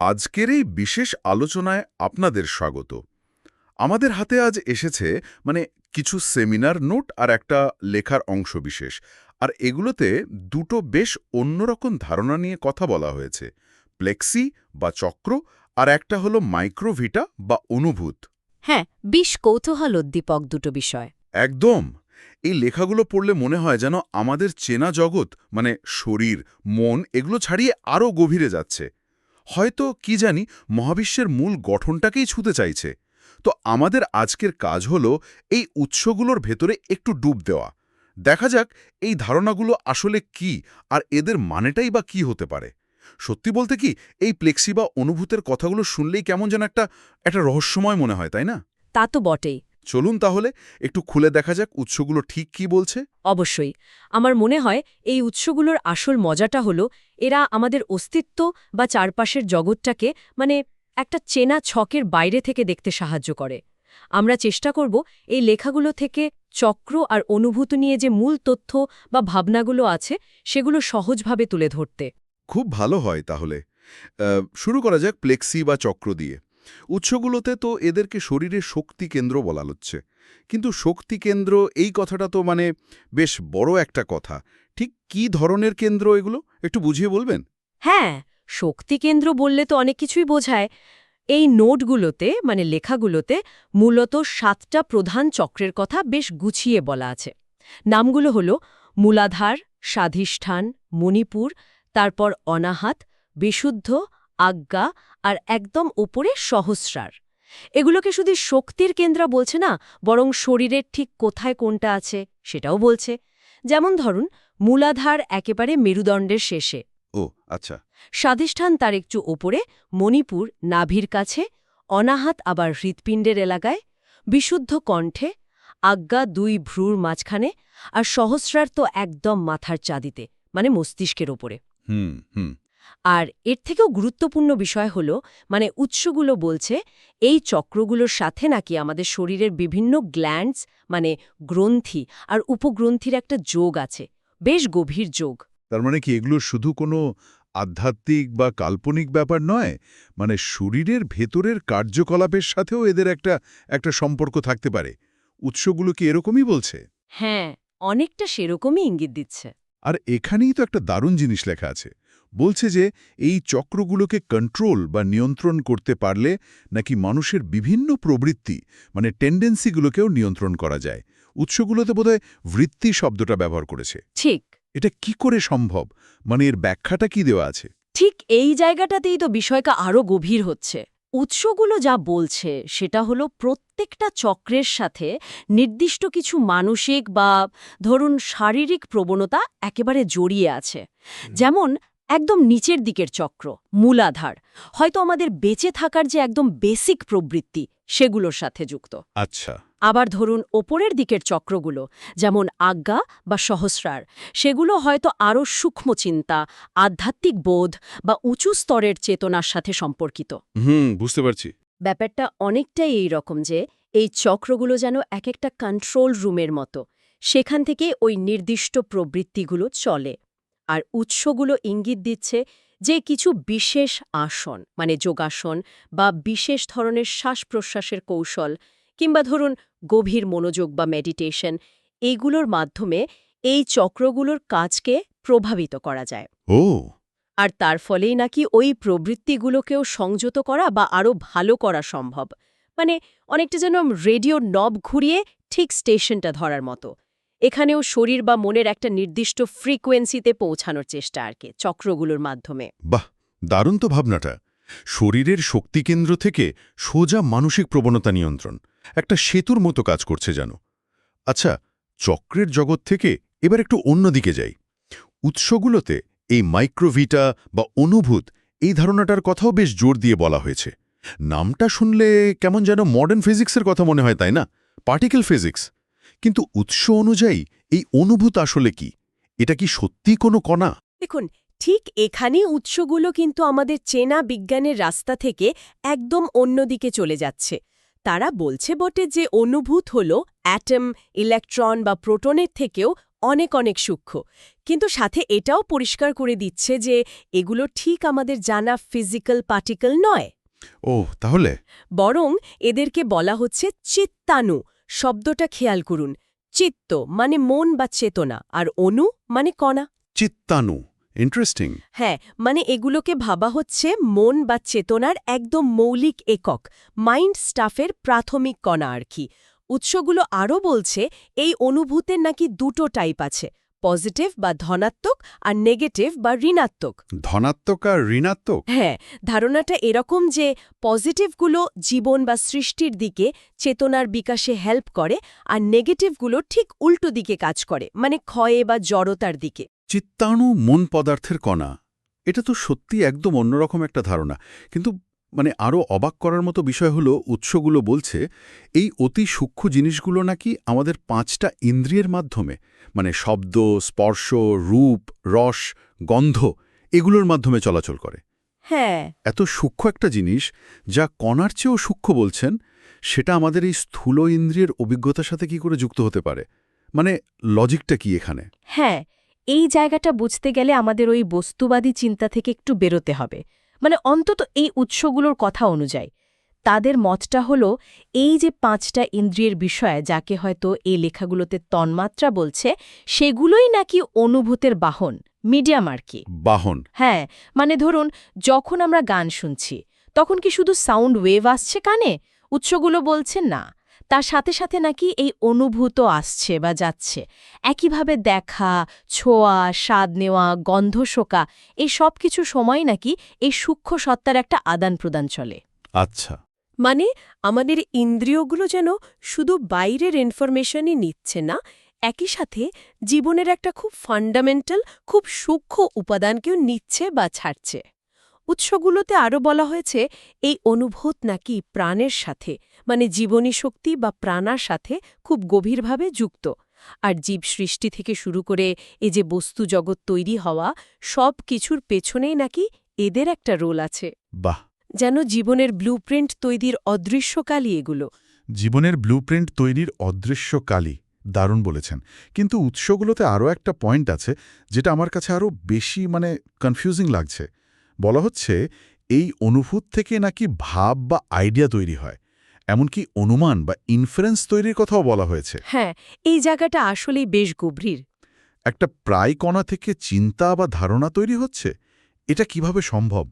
আজকের এই বিশেষ আলোচনায় আপনাদের স্বাগত। আমাদের হাতে আজ এসেছে মানে কিছু সেমিনার নোট আর একটা লেখার অংশ বিশেষ। আর এগুলোতে দুটো বেশ অন্যরকম ধারণা নিয়ে কথা বলা হয়েছে। প্লেক্সি বা চক্র আর একটা হলো মাইক্রোভিটা বা অনুভূত। হ্যাঁ বিশ কৌতূহল উদ্দীপক দুটো বিষয়। একদম! এই লেখাগুলো পড়লে মনে হয় যেন আমাদের চেনা জগৎ মানে শরীর মন এগুলো ছাড়িয়ে আরও গভীরে যাচ্ছে। হয়তো, কি জানি, মহাবিশ্বের মূল গঠনটাকেই ছুতে চাইছে। তো আমাদের আজকের কাজ হলো এই উৎসগুলোর ভেতরে একটু ডুব দেওয়া। দেখা যাক, এই ধারণাগুলো আসলে কি আর এদের মানেটাই বা কি হতে পারে। সত্যি বলতে কি, এই প্লেক্সি বা অনুভূতের কথাগুলো শুনলেই কেমন যেন একটা একটা রহস্যময় মনে হয়, তাই না? তা তো বটেই। চলুন তাহলে একটু খুলে দেখা যাক উৎসগুলো ঠিক কি বলছে। অবশ্যই। আমার মনে হয় এই উৎসগুলোর আসল মজাটা হলো এরা আমাদের অস্তিত্ব বা চারপাশের জগৎটাকে মানে একটা চেনা ছকের বাইরে থেকে দেখতে সাহায্য করে। আমরা চেষ্টা করব এই লেখাগুলো থেকে চক্র আর অনুভূতি নিয়ে যে মূল তথ্য বা ভাবনাগুলো আছে সেগুলো সহজভাবে তুলে ধরতে। খুব ভালো হয় তাহলে। শুরু করা যাক প্লেক্সি বা চক্র দিয়ে। উৎসগুলোতে তো এদেরকে শরীরের শক্তি কেন্দ্র বলা হচ্ছে। কিন্তু শক্তি কেন্দ্র, এই কথাটা তো মানে বেশ বড় একটা কথা। ঠিক কি ধরনের কেন্দ্র এগুলো? একটু বুঝিয়ে বলবেন? হ্যাঁ শক্তি কেন্দ্র বললে তো অনেক কিছুই বোঝায়। এই নোটগুলোতে মানে লেখাগুলোতে মূলত সাতটা প্রধান চক্রের কথা বেশ গুছিয়ে বলা আছে। নামগুলো হল মূলাধার, স্বাধিষ্ঠান, মণিপুর, তারপর অনাহাত, বিশুদ্ধ আজ্ঞা আর একদম ওপরে সহস্রার। এগুলোকে শুধু শক্তির কেন্দ্র বলছে না বরং শরীরের ঠিক কোথায় কোনটা আছে সেটাও বলছে। যেমন ধরুন মূলাধার একেবারে মেরুদণ্ডের শেষে। ও আচ্ছা। স্বাধিষ্ঠান তার একটু ওপরে মণিপুর নাভির কাছে অনাহাত আবার হৃৎপিণ্ডের এলাকায় বিশুদ্ধ কণ্ঠে আজ্ঞা দুই ভ্রুর মাঝখানে আর সহস্রার তো একদম মাথার চাঁদিতে মানে মস্তিষ্কের ওপরে। হুম হুম। আর এর থেকেও গুরুত্বপূর্ণ বিষয় হল মানে উৎসগুলো বলছে এই চক্রগুলোর সাথে নাকি আমাদের শরীরের বিভিন্ন গ্ল্যান্ডস মানে গ্রন্থি আর উপগ্রন্থির একটা যোগ আছে বেশ গভীর যোগ। তার মানে কি এগুলো শুধু কোনো আধ্যাত্মিক বা কাল্পনিক ব্যাপার নয় মানে শরীরের ভেতরের কার্যকলাপের সাথেও এদের একটা একটা সম্পর্ক থাকতে পারে। উৎসগুলো কি এরকমই বলছে? হ্যাঁ অনেকটা সেরকমই ইঙ্গিত দিচ্ছে। আর এখানেই তো একটা দারুণ জিনিস লেখা আছে বলছে যে এই চক্রগুলোকে কন্ট্রোল বা নিয়ন্ত্রণ করতে পারলে নাকি মানুষের বিভিন্ন প্রবৃত্তি মানে টেন্ডেন্সিগুলোকেও নিয়ন্ত্রণ করা যায়। উৎসগুলোতে বোধহয় বৃত্তি শব্দটা ব্যবহার করেছে। ঠিক। এটা কি করে সম্ভব? মানে এর ব্যাখ্যাটা কি দেওয়া আছে? ঠিক এই জায়গাটাতেই তো বিষয়টা আরও গভীর হচ্ছে। উৎসগুলো যা বলছে সেটা হলো প্রত্যেকটা চক্রের সাথে নির্দিষ্ট কিছু মানসিক বা ধরুন শারীরিক প্রবণতা একেবারে জড়িয়ে আছে। যেমন একদম নিচের দিকের চক্র মূলাধার। হয়তো আমাদের বেঁচে থাকার যে একদম বেসিক প্রবৃত্তি সেগুলোর সাথে যুক্ত। আচ্ছা। আবার ধরুন ওপরের দিকের চক্রগুলো যেমন আজ্ঞা বা সহস্রার সেগুলো হয়তো আরও সূক্ষ্ম চিন্তা আধ্যাত্মিক বোধ বা উঁচু স্তরের চেতনার সাথে সম্পর্কিত। হুম বুঝতে পারছি। ব্যাপারটা অনেকটাই এই রকম যে এই চক্রগুলো যেন এক একটা কন্ট্রোল রুমের মতো সেখান থেকে ওই নির্দিষ্ট প্রবৃত্তিগুলো চলে। আর উৎসগুলো ইঙ্গিত দিচ্ছে যে কিছু বিশেষ আসন মানে যোগাসন বা বিশেষ ধরনের শ্বাস-প্রশ্বাসের কৌশল কিংবা ধরুন গভীর মনোযোগ বা মেডিটেশন এইগুলোর মাধ্যমে এই চক্রগুলোর কাজকে প্রভাবিত করা যায়। ও। আর তার ফলেই নাকি ওই প্রবৃত্তিগুলোকেও সংযত করা বা আরও ভালো করা সম্ভব। মানে অনেকটা যেন রেডিও নব ঘুরিয়ে ঠিক স্টেশনটা ধরার মতো। এখানেও শরীর বা মনের একটা নির্দিষ্ট ফ্রিকোয়েন্সিতে পৌঁছানোর চেষ্টা আর কি, চক্রগুলোর মাধ্যমে। বাহ, দারুণ তো ভাবনাটা। শরীরের শক্তিকেন্দ্র থেকে সোজা মানসিক প্রবণতা নিয়ন্ত্রণ, একটা সেতুর মতো কাজ করছে যেন। আচ্ছা চক্রের জগৎ থেকে এবার একটু অন্যদিকে যাই। উৎসগুলোতে এই মাইক্রোভিটা বা অনুভূত এই ধারণাটার কথাও বেশ জোর দিয়ে বলা হয়েছে। নামটা শুনলে কেমন যেন মডার্ন ফিজিক্সের কথা মনে হয়, তাই না? পার্টিকেল ফিজিক্স কিন্তু উৎস অনুযায়ী এই অনুভূত আসলে কি? এটা কি সত্যি কোনো কণা? দেখুন ঠিক এখানে উৎসগুলো কিন্তু আমাদের চেনা বিজ্ঞানের রাস্তা থেকে একদম অন্যদিকে চলে যাচ্ছে। তারা বলছে বটে যে অনুভূত হল অ্যাটম ইলেকট্রন বা প্রোটনের থেকেও অনেক অনেক সূক্ষ্ম। কিন্তু সাথে এটাও পরিষ্কার করে দিচ্ছে যে এগুলো ঠিক আমাদের জানা ফিজিক্যাল পার্টিকেল নয়। ও তাহলে? বরং এদেরকে বলা হচ্ছে চিত্তাণু। শব্দটা খেয়াল করুন। চিত্ত মানে মন বা চেতনা আর অনু মানে কণা। চিত্তানু ইন্টারেস্টিং হ্যাঁ মানে এগুলোকে ভাবা হচ্ছে মন বা চেতনার একদম মৌলিক একক মাইন্ড স্টাফের প্রাথমিক কণা আর কি। উৎসগুলো আরও বলছে এই অনুভূতের নাকি দুটো টাইপ আছে। পজিটিভ বা ধনাত্মক আর নেগেটিভ বা ঋণাত্মক। ধনাত্মক আর ঋণাত্মক? হ্যাঁ ধারণাটা এরকম যে পজিটিভগুলো জীবন বা সৃষ্টির দিকে চেতনার বিকাশে হেল্প করে আর নেগেটিভগুলো ঠিক উল্টো দিকে কাজ করে মানে ক্ষয়ে বা জড়তার দিকে। চিত্তাণু মন পদার্থের কণা। এটা তো সত্যি একদম অন্যরকম একটা ধারণা। কিন্তু মানে আরও অবাক করার মতো বিষয় হলো উৎসগুলো বলছে এই অতি সূক্ষ্ম জিনিসগুলো নাকি আমাদের পাঁচটা ইন্দ্রিয়ের মাধ্যমে মানে শব্দ স্পর্শ রূপ রস গন্ধ এগুলোর মাধ্যমে চলাচল করে। হ্যাঁ। এত সূক্ষ্ম একটা জিনিস যা কণার চেয়েও সূক্ষ্ম বলছেন সেটা আমাদের এই স্থূল ইন্দ্রিয়ের অভিজ্ঞতার সাথে কি করে যুক্ত হতে পারে? মানে লজিকটা কি এখানে? হ্যাঁ এই জায়গাটা বুঝতে গেলে আমাদের ওই বস্তুবাদী চিন্তা থেকে একটু বেরোতে হবে। মানে অন্তত এই উৎসগুলোর কথা অনুযায়ী। তাদের মতটা হল এই যে পাঁচটা ইন্দ্রিয়ের বিষয় যাকে হয়তো এই লেখাগুলোতে তন্মাত্রা বলছে সেগুলোই নাকি অনুভূতের বাহন মিডিয়াম আর কি। বাহন। হ্যাঁ মানে ধরুন যখন আমরা গান শুনছি তখন কি শুধু সাউন্ড ওয়েভ আসছে কানে? উৎসগুলো বলছে না। তার সাথে সাথে নাকি এই অনুভূত আসছে বা যাচ্ছে। একইভাবে দেখা ছোঁয়া স্বাদ নেওয়া গন্ধ শোকা এই সব কিছু সময় নাকি এই সূক্ষ্ম সত্তার একটা আদান প্রদান চলে। আচ্ছা। মানে আমাদের ইন্দ্রিয়গুলো যেন শুধু বাইরের ইনফরমেশনই নিচ্ছে না একই সাথে জীবনের একটা খুব ফান্ডামেন্টাল খুব সূক্ষ্ম উপাদানকেও নিচ্ছে বা ছাড়ছে। উৎসগুলোতে আরও বলা হয়েছে এই অনুভূত নাকি প্রাণের সাথে মানে জীবনী শক্তি বা প্রাণার সাথে খুব গভীরভাবে যুক্ত। আর জীব সৃষ্টি থেকে শুরু করে এই যে বস্তু জগৎ তৈরি হওয়া সব কিছুর পেছনেই নাকি এদের একটা রোল আছে। বাহ! যেন জীবনের ব্লুপ্রিন্ট তৈরির অদৃশ্যকালই এগুলো। জীবনের ব্লুপ্রিন্ট তৈরির অদৃশ্য কালি দারুণ বলেছেন। কিন্তু উৎসগুলোতে আরও একটা পয়েন্ট আছে যেটা আমার কাছে আরও বেশি মানে কনফিউজিং লাগছে। বলা হচ্ছে এই অনুভূত থেকে নাকি ভাব বা আইডিয়া তৈরি হয়। এমনকি অনুমান বা ইনফারেন্স তৈরির কথাও বলা হয়েছে। হ্যাঁ এই জায়গাটা আসলেই বেশ গভীর। একটা প্রায় কণা থেকে চিন্তা বা ধারণা তৈরি হচ্ছে? এটা কীভাবে সম্ভব?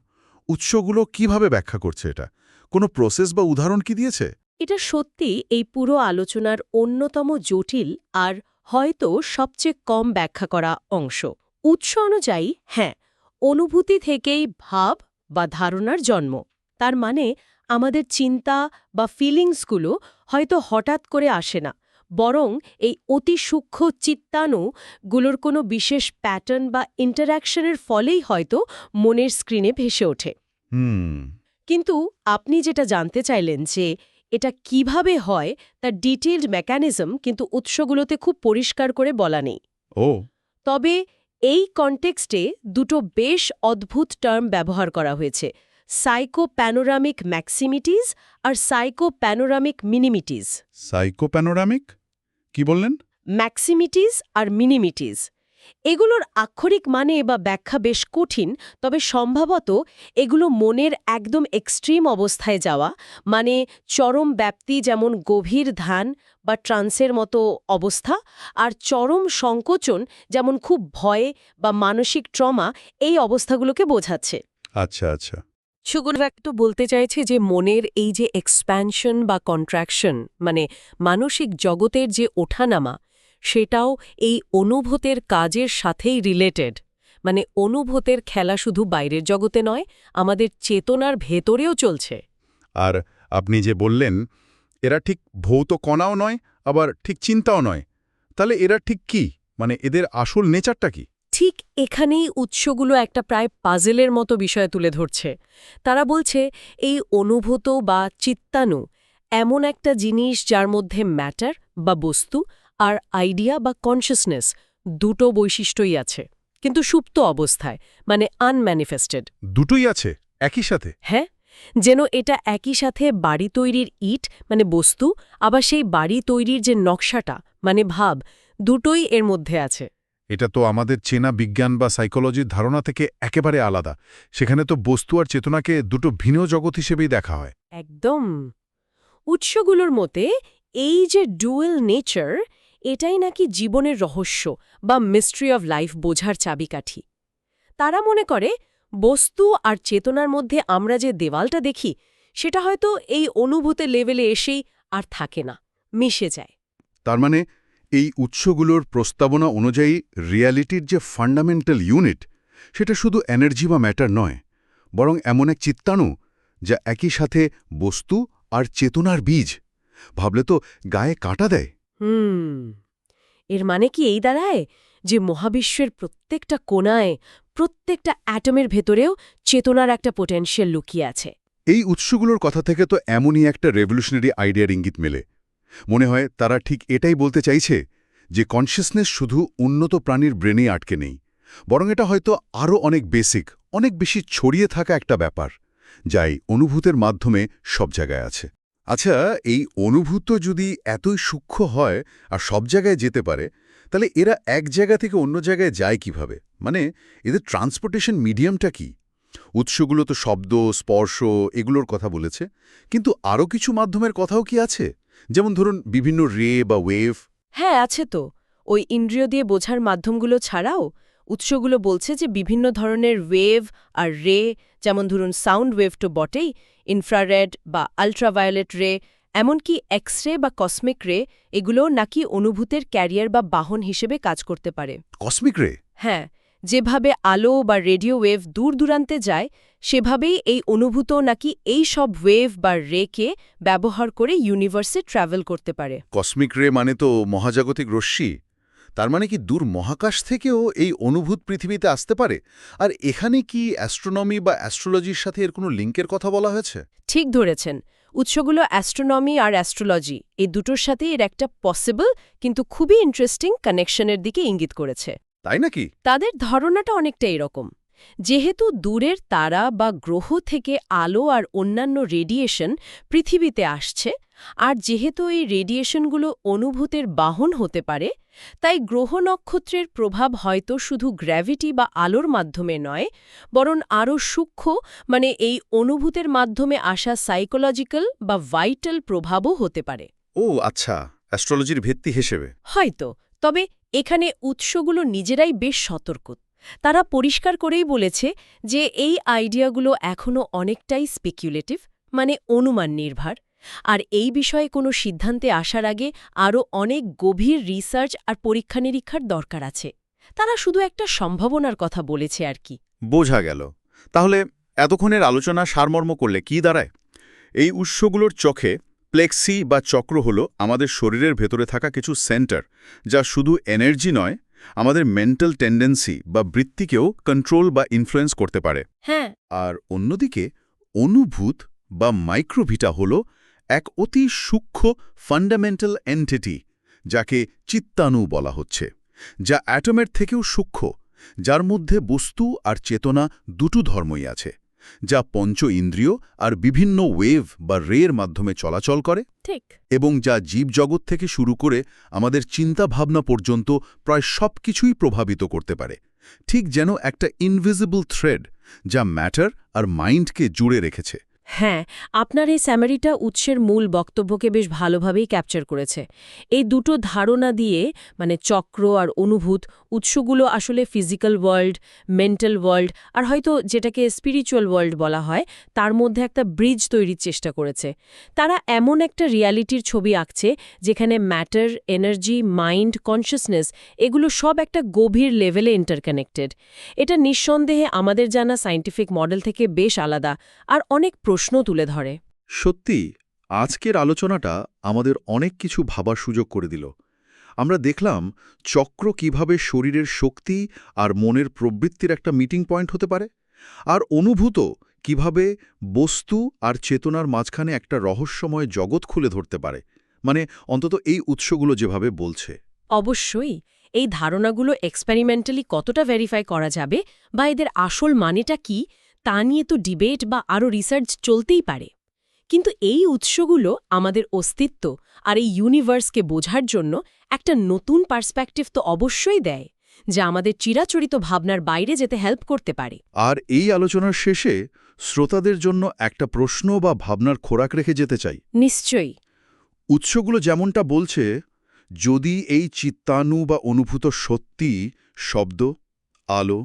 উৎসগুলো কীভাবে ব্যাখ্যা করছে এটা? কোনো প্রসেস বা উদাহরণ কি দিয়েছে? এটা সত্যি এই পুরো আলোচনার অন্যতম জটিল আর হয়তো সবচেয়ে কম ব্যাখ্যা করা অংশ। উৎস অনুযায়ী হ্যাঁ অনুভূতি থেকেই ভাব বা ধারণার জন্ম। তার মানে আমাদের চিন্তা বা ফিলিংসগুলো হয়তো হঠাৎ করে আসে না বরং এই অতি সূক্ষ্ম চিত্তাণুগুলোর কোনো বিশেষ প্যাটার্ন বা ইন্টারাকশনের ফলেই হয়তো মনের স্ক্রিনে ভেসে ওঠে। কিন্তু আপনি যেটা জানতে চাইলেন যে এটা কীভাবে হয় তার ডিটেইলড মেকানিজম কিন্তু উৎসগুলোতে খুব পরিষ্কার করে বলা নেই। ও। তবে এই কনটেক্সটে দুটো বেশ অদ্ভুত টার্ম ব্যবহার করা হয়েছে সাইকো প্যানোরামিক ম্যাক্সিমিটিস আর সাইকো প্যানোরামিক মিনিমিটিস সাইকোপ্যানোরামিক কি বললেন? ম্যাক্সিমিটিস আর মিনিমিটিস এগুলোর আক্ষরিক মানে বা ব্যাখ্যা বেশ কঠিন তবে সম্ভবত এগুলো মনের একদম এক্সট্রিম অবস্থায় যাওয়া মানে চরম ব্যাপ্তি যেমন গভীর ধান বা ট্রান্সের মতো অবস্থা আর চরম সংকোচন যেমন খুব ভয়ে বা মানসিক ট্রমা এই অবস্থাগুলোকে বোঝাচ্ছে। আচ্ছা আচ্ছা। সুগুণ একটু বলতে চাইছে যে মনের এই যে এক্সপ্যানশন বা কন্ট্রাকশন মানে মানসিক জগতের যে ওঠানামা সেটাও এই অনুভূতের কাজের সাথেই রিলেটেড মানে অনুভূতের খেলা শুধু বাইরের জগতে নয় আমাদের চেতনার ভেতরেও চলছে। আর আপনি যে বললেন এরা ঠিক ভৌত কণাও নয় আবার ঠিক চিন্তাও নয়। তাহলে এরা ঠিক কি? মানে এদের আসল নেচারটা কি? ঠিক এখানেই উৎসগুলো একটা প্রায় পাজেলের মতো বিষয় তুলে ধরছে। তারা বলছে এই অনুভূত বা চিত্তাণু এমন একটা জিনিস যার মধ্যে ম্যাটার বা বস্তু আর আইডিয়া বা কনশিয়াসনেস দুটো বৈশিষ্ট্যই আছে কিন্তু সুপ্ত অবস্থায় মানে আনম্যানিফেস্টেড। দুটোই আছে একই সাথে? হ্যাঁ যেন এটা একই সাথে বাড়ি তৈরির ইট মানে বস্তু আবার সেই বাড়ি তৈরির যে নকশাটা মানে ভাব দুটোই এর মধ্যে আছে। এটা তো আমাদের চেনা বিজ্ঞান বা সাইকোলজির ধারণা থেকে একেবারে আলাদা। সেখানে তো বস্তু আর চেতনাকে দুটো ভিন্ন জগৎ হিসেবেই দেখা হয়। একদম। উৎসগুলোর মতে এই যে ডুয়েল নেচার এটাই নাকি জীবনের রহস্য বা মিস্ট্রি অব লাইফ বোঝার চাবিকাঠি। তারা মনে করে, বস্তু আর চেতনার মধ্যে আমরা যে দেওয়ালটা দেখি, সেটা হয়তো এই অনুভূতে লেভেলে এসেই আর থাকে না, মিশে যায়। তার মানে এই উৎসগুলোর প্রস্তাবনা অনুযায়ী রিয়ালিটির যে ফান্ডামেন্টাল ইউনিট, সেটা শুধু এনার্জি বা ম্যাটার নয়, বরং এমন এক চিত্তাণু যা একই সাথে বস্তু আর চেতনার বীজ। ভাবলে তো গায়ে কাটা দেয়। হুম, এর মানে কি এই দাঁড়ায় যে মহাবিশ্বের প্রত্যেকটা কোণায়, প্রত্যেকটা অ্যাটমের ভেতরেও চেতনার একটা পোটেনশিয়াল লুকিয়ে আছে? এই উৎসগুলোর কথা থেকে তো এমনই একটা রেভলিউশনারি আইডিয়ার ইঙ্গিত মেলে। মনে হয় তারা ঠিক এটাই বলতে চাইছে যে কনসিয়াসনেস শুধু উন্নত প্রাণীর ব্রেনেই আটকে নেই, বরং এটা হয়তো আরও অনেক বেসিক অনেক বেশি ছড়িয়ে থাকা একটা ব্যাপার, যাই অনুভূতের মাধ্যমে সব জায়গায় আছে। আচ্ছা এই অনুভূত যদি এতই সূক্ষ্ম হয় আর সব জায়গায় যেতে পারে, তাহলে এরা এক জায়গা থেকে অন্য জায়গায় যায় কীভাবে? মানে এদের ট্রান্সপোর্টেশন মিডিয়ামটা কি? উৎসগুলো তো শব্দ, স্পর্শ এগুলোর কথা বলেছে, কিন্তু আরও কিছু মাধ্যমের কথাও কি আছে? যেমন ধরুন বিভিন্ন রে বা ওয়েভ। হ্যাঁ আছে তো। ওই ইন্দ্রিয় দিয়ে বোঝার মাধ্যমগুলো ছাড়াও উৎসগুলো বলছে যে বিভিন্ন ধরনের ওয়েভ আর রে যেমন ধরুন সাউন্ড ওয়েভ তো বটেই ইনফ্রারেড বা আল্ট্রাভায়োলেট রে এমনকি এক্স রে বা কসমিক রে এগুলো নাকি অনুভূতের ক্যারিয়ার বা বাহন হিসেবে কাজ করতে পারে। কসমিক রে হ্যাঁ যেভাবে আলো বা রেডিও ওয়েভ দূর দূরান্তে যায় সেভাবেই এই অনুভূত নাকি এই সব ওয়েভ বা রেকে ব্যবহার করে ইউনিভার্সে ট্রাভেল করতে পারে। কসমিক রে মানে তো মহাজাগতিক রশ্মি। তার মানে কি দূর মহাকাশ থেকেও এই অনুভূত পৃথিবীতে আসতে পারে? আর এখানে কি অ্যাস্ট্রোনমি বা অ্যাস্ট্রোলজির সাথে এর কোনো লিঙ্কের কথা বলা হয়েছে? ঠিক ধরেছেন। উৎসগুলো অ্যাস্ট্রোনমি আর অ্যাস্ট্রোলজি এই দুটোর সাথে এর একটা পসিবল কিন্তু খুবই ইন্টারেস্টিং কানেকশনের দিকে ইঙ্গিত করেছে। তাই নাকি? তাদের ধারণাটা অনেকটা এরকম। যেহেতু দূরের তারা বা গ্রহ থেকে আলো আর অন্যান্য রেডিয়েশন পৃথিবীতে আসছে আর যেহেতু এই রেডিয়েশনগুলো অনুভূতের বাহন হতে পারে তাই গ্রহ নক্ষত্রের প্রভাব হয়তো শুধু গ্র্যাভিটি বা আলোর মাধ্যমে নয় বরং আরও সূক্ষ্ম মানে এই অনুভূতের মাধ্যমে আসা সাইকোলজিক্যাল বা ভাইটাল প্রভাবও হতে পারে। ও আচ্ছা অ্যাস্ট্রোলজির ভিত্তি হিসেবে। হয়তো তবে এখানে উৎসগুলো নিজেরাই বেশ সতর্ক। তারা পরিষ্কার করেই বলেছে যে এই আইডিয়াগুলো এখনও অনেকটাই স্পেকুলেটিভ মানে অনুমান নির্ভর। আর এই বিষয়ে কোনো সিদ্ধান্তে আসার আগে আরও অনেক গভীর রিসার্চ আর পরীক্ষা নিরীক্ষার দরকার আছে। তারা শুধু একটা সম্ভাবনার কথা বলেছে আর কি। বোঝা গেল। তাহলে এতক্ষণের আলোচনা সারমর্ম করলে কি দাঁড়ায়? এই উৎসগুলোর চোখে প্লেক্সি বা চক্র হল আমাদের শরীরের ভেতরে থাকা কিছু সেন্টার যা শুধু এনার্জি নয় আমাদের মেন্টাল টেন্ডেন্সি বা বৃত্তিকেও কন্ট্রোল বা ইনফ্লুয়েন্স করতে পারে। হ্যাঁ। আর অন্যদিকে অনুভূত বা মাইক্রোভিটা হল এক অতি সূক্ষ্ম ফান্ডামেন্টাল এন্টিটি যাকে চিত্তাণু বলা হচ্ছে যা অ্যাটমের থেকেও সূক্ষ্ম যার মধ্যে বস্তু আর চেতনা দুটো ধর্মই আছে যা পঞ্চ ইন্দ্রিয় আর বিভিন্ন ওয়েভ বা রের মাধ্যমে চলাচল করে ঠিক। এবং যা জীবজগৎ থেকে শুরু করে আমাদের চিন্তাভাবনা পর্যন্ত প্রায় সব কিছুই প্রভাবিত করতে পারে ঠিক যেন একটা ইনভিজিবল থ্রেড যা ম্যাটার আর মাইন্ডকে জুড়ে রেখেছে। হ্যাঁ আপনার এই স্যামারিটা উৎসের মূল বক্তব্যকে বেশ ভালোভাবেই ক্যাপচার করেছে। এই দুটো ধারণা দিয়ে মানে চক্র আর অনুভূত, উৎসগুলো আসলে ফিজিক্যাল ওয়ার্ল্ড, মেন্টাল ওয়ার্ল্ড, আর হয়তো যেটাকে স্পিরিচুয়াল ওয়ার্ল্ড বলা হয়, তার মধ্যে একটা ব্রিজ তৈরির চেষ্টা করেছে। তারা এমন একটা রিয়ালিটির ছবি আঁকছে, যেখানে ম্যাটার, এনার্জি, মাইন্ড, কনসিয়াসনেস, এগুলো সব একটা গভীর লেভেলে ইন্টারকানেক্টেড। এটা নিঃসন্দেহে আমাদের জানা সায়েন্টিফিক মডেল থেকে বেশ আলাদা, আর অনেক প্রশ্ন তুলে ধরে। সত্যি আজকের আলোচনাটা আমাদের অনেক কিছু ভাবার সুযোগ করে দিল। আমরা দেখলাম চক্র কীভাবে শরীরের শক্তি আর মনের প্রবৃত্তির একটা মিটিং পয়েন্ট হতে পারে আর অনুভূত কীভাবে বস্তু আর চেতনার মাঝখানে একটা রহস্যময় জগৎ খুলে ধরতে পারে। মানে অন্তত এই উৎসগুলো যেভাবে বলছে। অবশ্যই এই ধারণাগুলো এক্সপেরিমেন্টালি কতটা ভেরিফাই করা যাবে বা এদের আসল মানেটা কি তা নিয়ে তো ডিবেট বা আরও রিসার্চ চলতেই পারে। কিন্তু এই উৎসগুলো আমাদের অস্তিত্ব আর এই ইউনিভার্সকে বোঝার জন্য একটা নতুন পার্সপেক্টিভ তো অবশ্যই দেয় যা আমাদের চিরাচরিত ভাবনার বাইরে যেতে হেল্প করতে পারে। আর এই আলোচনার শেষে শ্রোতাদের জন্য একটা প্রশ্ন বা ভাবনার খোরাক রেখে যেতে চাই। নিশ্চয়ই। উৎসগুলো যেমনটা বলছে যদি এই চিত্তানু বা অনুভূত সত্যি শব্দ আলো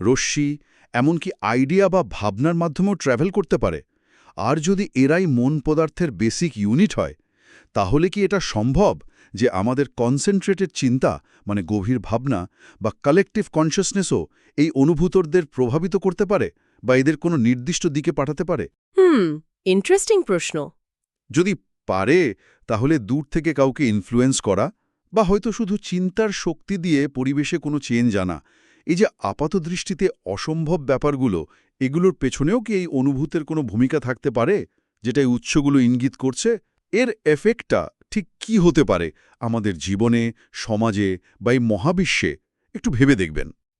রশ্মি এমনকি আইডিয়া বা ভাবনার মাধ্যমেও ট্র্যাভেল করতে পারে। আর যদি এরাই মন পদার্থের বেসিক ইউনিট হয় তাহলে কি এটা সম্ভব যে আমাদের কনসেন্ট্রেটেড চিন্তা মানে গভীর ভাবনা বা কালেকটিভ কনসিয়াসনেসও এই অনুভূতরদের প্রভাবিত করতে পারে বা এদের কোনো নির্দিষ্ট দিকে পাঠাতে পারে? হুম ইন্টারেস্টিং প্রশ্ন। যদি পারে তাহলে দূর থেকে কাউকে ইনফ্লুয়েন্স করা বা হয়তো শুধু চিন্তার শক্তি দিয়ে পরিবেশে কোনো চেঞ্জ আনা এই যে আপাত দৃষ্টিতে অসম্ভব ব্যাপারগুলো, এগুলোর পেছনেও কি এই অনুভূতের কোনো ভূমিকা থাকতে পারে? যেটা এই উৎসগুলো ইঙ্গিত করছে? এর এফেক্টটা ঠিক কি হতে পারে আমাদের জীবনে, সমাজে বা এই মহাবিশ্বে? একটু ভেবে দেখবেন।